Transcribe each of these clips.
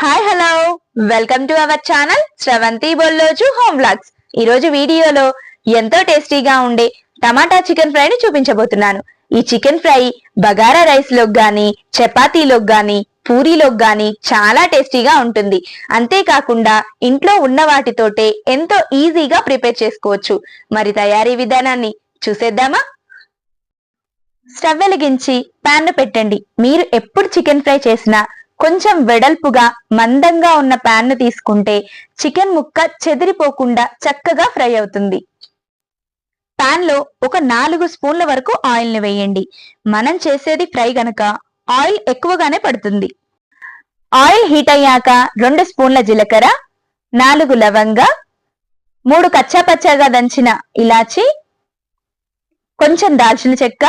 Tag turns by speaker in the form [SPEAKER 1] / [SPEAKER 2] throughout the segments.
[SPEAKER 1] Hi hello welcome to our channel Sravanthi Bolloju home vlogs ఈ రోజు వీడియోలో ఎంతో టేస్టీగా ఉండే టమాటా చికెన్ ఫ్రైని చూపించబోతున్నాను. ఈ చికెన్ ఫ్రై బగారా రైస్లో గాని చపాతీలో గాని పూరీలోకి గాని చాలా టేస్టీగా ఉంటుంది. అంతేకాకుండా ఇంట్లో ఉన్న వాటితోటే ఎంతో ఈజీగా ప్రిపేర్ చేసుకోవచ్చు. మరి తయారీ విధానాన్ని చూసేద్దామా? స్టవ్ వెలిగించి పాన్ పెట్టండి. మీరు ఎప్పుడు చికెన్ ఫ్రై చేసినా కొంచెం వెడల్పుగా మందంగా ఉన్న ప్యాన్ను తీసుకుంటే చికెన్ ముక్క చెదిరిపోకుండా చక్కగా ఫ్రై అవుతుంది. ప్యాన్లో ఒక నాలుగు స్పూన్ల వరకు ఆయిల్ని వేయండి. మనం చేసేది ఫ్రై గనక ఆయిల్ ఎక్కువగానే పడుతుంది. ఆయిల్ హీట్ అయ్యాక రెండు స్పూన్ల జీలకర్ర నాలుగు లవంగ మూడు కచ్చాపచ్చాగా దంచిన ఇలాచి కొంచెం దాల్చిన చెక్క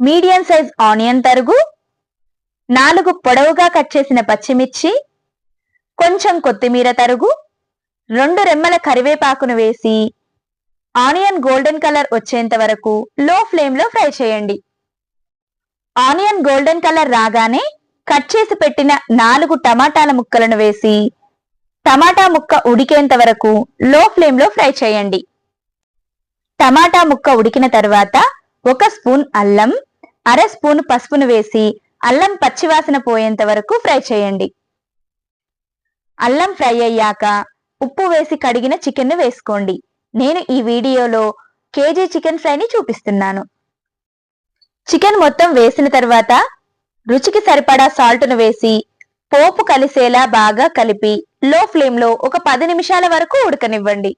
[SPEAKER 1] మీడియం సైజ్ ఆనియన్ తరుగు నాలుగు పొడవుగా కట్ చేసిన పచ్చిమిర్చి కొంచెం కొత్తిమీర తరుగు రెండు రెమ్మల కరివేపాకును వేసి ఆనియన్ గోల్డెన్ కలర్ వచ్చేంత వరకు లో ఫ్లేమ్లో ఫ్రై చేయండి. ఆనియన్ గోల్డెన్ కలర్ రాగానే కట్ చేసి పెట్టిన నాలుగు టమాటాల ముక్కలను వేసి టమాటా ముక్క ఉడికేంత వరకు లో ఫ్లేమ్లో ఫ్రై చేయండి. టమాటా ముక్క ఉడికిన తర్వాత ఒక స్పూన్ అల్లం అర స్పూన్ పసుపును వేసి అల్లం పచ్చివాసన పోయేంత వరకు ఫ్రై చేయండి. అల్లం ఫ్రై అయ్యాక ఉప్పు వేసి కడిగిన చికెన్ వేసుకోండి. నేను ఈ వీడియోలో కేజీ చికెన్ ఫ్రైని చూపిస్తున్నాను. చికెన్ మొత్తం వేసిన తర్వాత రుచికి సరిపడా సాల్ట్ను వేసి పోపు కలిసేలా బాగా కలిపి లో ఫ్లేమ్లో ఒక పది నిమిషాల వరకు ఉడకనివ్వండి.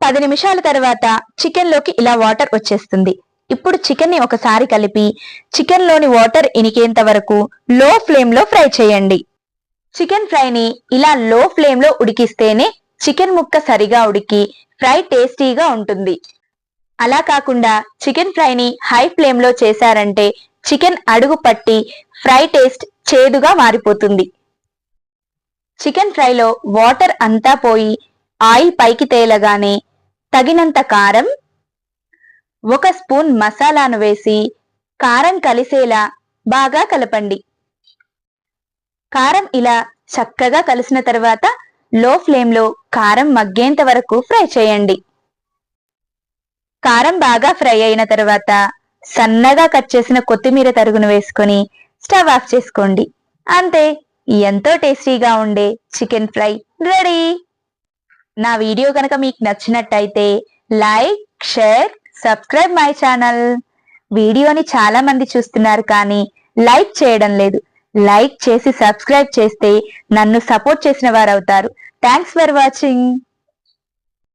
[SPEAKER 1] పది నిమిషాల తర్వాత చికెన్లోకి ఇలా వాటర్ వచ్చేస్తుంది. ఇప్పుడు చికెన్ని ఒకసారి కలిపి చికెన్లోని వాటర్ ఇనికేంత వరకు లో ఫ్లేమ్లో ఫ్రై చేయండి. చికెన్ ఫ్రైని ఇలా లో ఫ్లేమ్లో ఉడికిస్తేనే చికెన్ ముక్క సరిగా ఉడికి ఫ్రై టేస్టీగా ఉంటుంది. అలా కాకుండా చికెన్ ఫ్రైని హై ఫ్లేమ్లో చేశారంటే చికెన్ అడుగు పట్టి ఫ్రై టేస్ట్ చేదుగా మారిపోతుంది. చికెన్ ఫ్రైలో వాటర్ అంతా పోయి ఆయిల్ పైకి తేలగానే తగినంత కారం ఒక స్పూన్ మసాలాను వేసి కారం కలిసేలా బాగా కలపండి. కారం ఇలా చక్కగా కలిసిన తర్వాత లో ఫ్లేమ్లో కారం మగ్గేంత వరకు ఫ్రై చేయండి. కారం బాగా ఫ్రై అయిన తర్వాత సన్నగా కట్ చేసిన కొత్తిమీర తరుగును వేసుకొని స్టవ్ ఆఫ్ చేసుకోండి. అంతే ఎంతో టేస్టీగా ఉండే చికెన్ ఫ్రై రెడీ. నా వీడియో కనుక మీకు నచ్చినట్టయితే like share subscribe my channel వీడియోని చాలా మంది చూస్తున్నారు కానీ లైక్ చేయడం లేదు. లైక్ చేసి సబ్స్క్రైబ్ చేస్తే నన్ను సపోర్ట్ చేసిన వారు అవుతారు థ్యాంక్స్ ఫర్ వాచింగ్